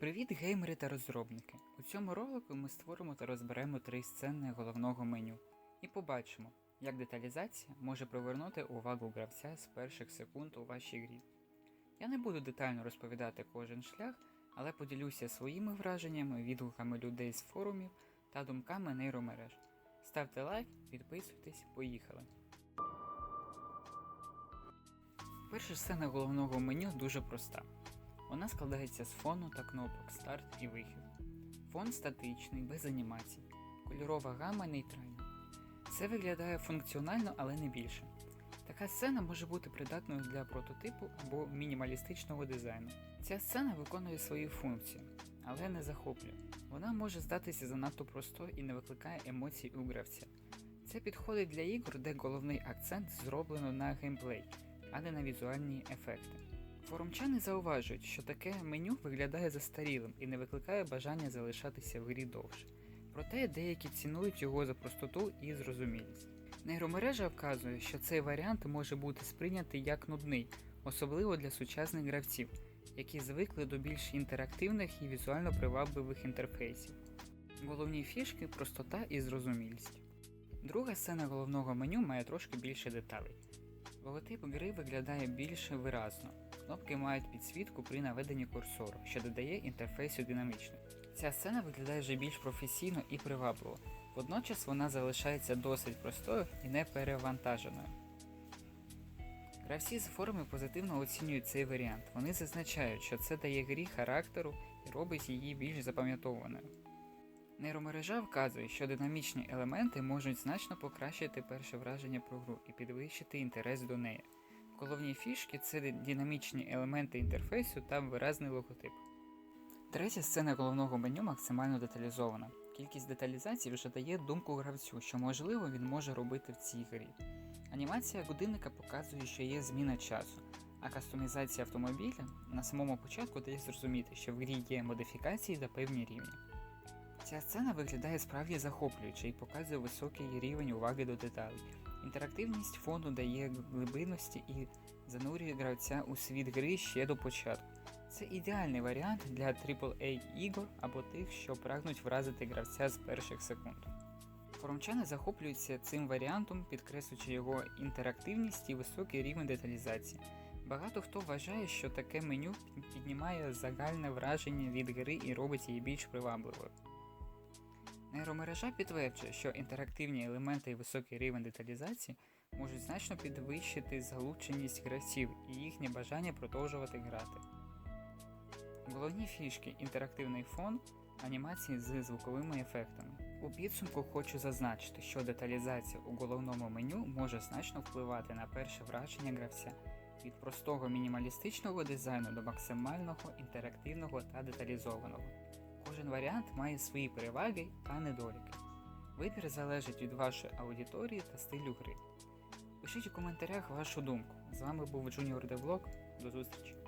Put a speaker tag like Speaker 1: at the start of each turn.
Speaker 1: Привіт, геймери та розробники! У цьому ролику ми створимо та розберемо три сцени головного меню і побачимо, як деталізація може привернути увагу гравця з перших секунд у вашій грі. Я не буду детально розповідати кожен шлях, але поділюся своїми враженнями, відгуками людей з форумів та думками нейромереж. Ставте лайк, підписуйтесь, поїхали! Перша сцена головного меню дуже проста. Вона складається з фону та кнопок старт і вихід. Фон статичний, без анімацій, кольорова гама нейтральна. Це виглядає функціонально, але не більше. Така сцена може бути придатною для прототипу або мінімалістичного дизайну. Ця сцена виконує свою функцію, але не захоплює. Вона може здатися занадто простою і не викликає емоцій у гравця. Це підходить для ігор, де головний акцент зроблено на геймплей, а не на візуальні ефекти. Форумчани зауважують, що таке меню виглядає застарілим і не викликає бажання залишатися в грі довше. Проте деякі цінують його за простоту і зрозумілість. Нейромережа вказує, що цей варіант може бути сприйнятий як нудний, особливо для сучасних гравців, які звикли до більш інтерактивних і візуально привабливих інтерфейсів. Головні фішки простота і зрозумілість. Друга сцена головного меню має трошки більше деталей. Логотип гри виглядає більш виразно. Кнопки мають підсвітку при наведенні курсору, що додає інтерфейсу динамічно. Ця сцена виглядає вже більш професійно і привабливо, водночас вона залишається досить простою і не перевантаженою. Гравці з форуми позитивно оцінюють цей варіант. Вони зазначають, що це дає грі характеру і робить її більш запам'ятованою. Нейромережа вказує, що динамічні елементи можуть значно покращити перше враження про гру і підвищити інтерес до неї. Головні фішки це динамічні елементи інтерфейсу та виразний логотип. Третя сцена головного меню максимально деталізована. Кількість деталізацій вже дає думку гравцю, що можливо він може робити в цій грі. Анімація годинника показує, що є зміна часу, а кастомізація автомобіля на самому початку дає зрозуміти, що в грі є модифікації та певні рівні. Ця сцена виглядає справді захоплююче і показує високий рівень уваги до деталей. Інтерактивність фону дає глибинності і занурює гравця у світ гри ще до початку. Це ідеальний варіант для AAA ігор або тих, що прагнуть вразити гравця з перших секунд. Форумчани захоплюються цим варіантом, підкреслюючи його інтерактивність і високий рівень деталізації. Багато хто вважає, що таке меню піднімає загальне враження від гри і робить її більш привабливою. Нейромережа підтверджує, що інтерактивні елементи і високий рівень деталізації можуть значно підвищити залученість гравців і їхнє бажання продовжувати грати. Головні фішки інтерактивний фон, анімації з звуковими ефектами. У підсумку хочу зазначити, що деталізація у головному меню може значно впливати на перше враження гравця від простого мінімалістичного дизайну до максимального інтерактивного та деталізованого. Кожен варіант має свої переваги та недоліки. Вибір залежить від вашої аудиторії та стилю гри. Пишіть у коментарях вашу думку. З вами був Junior Devlog. До зустрічі!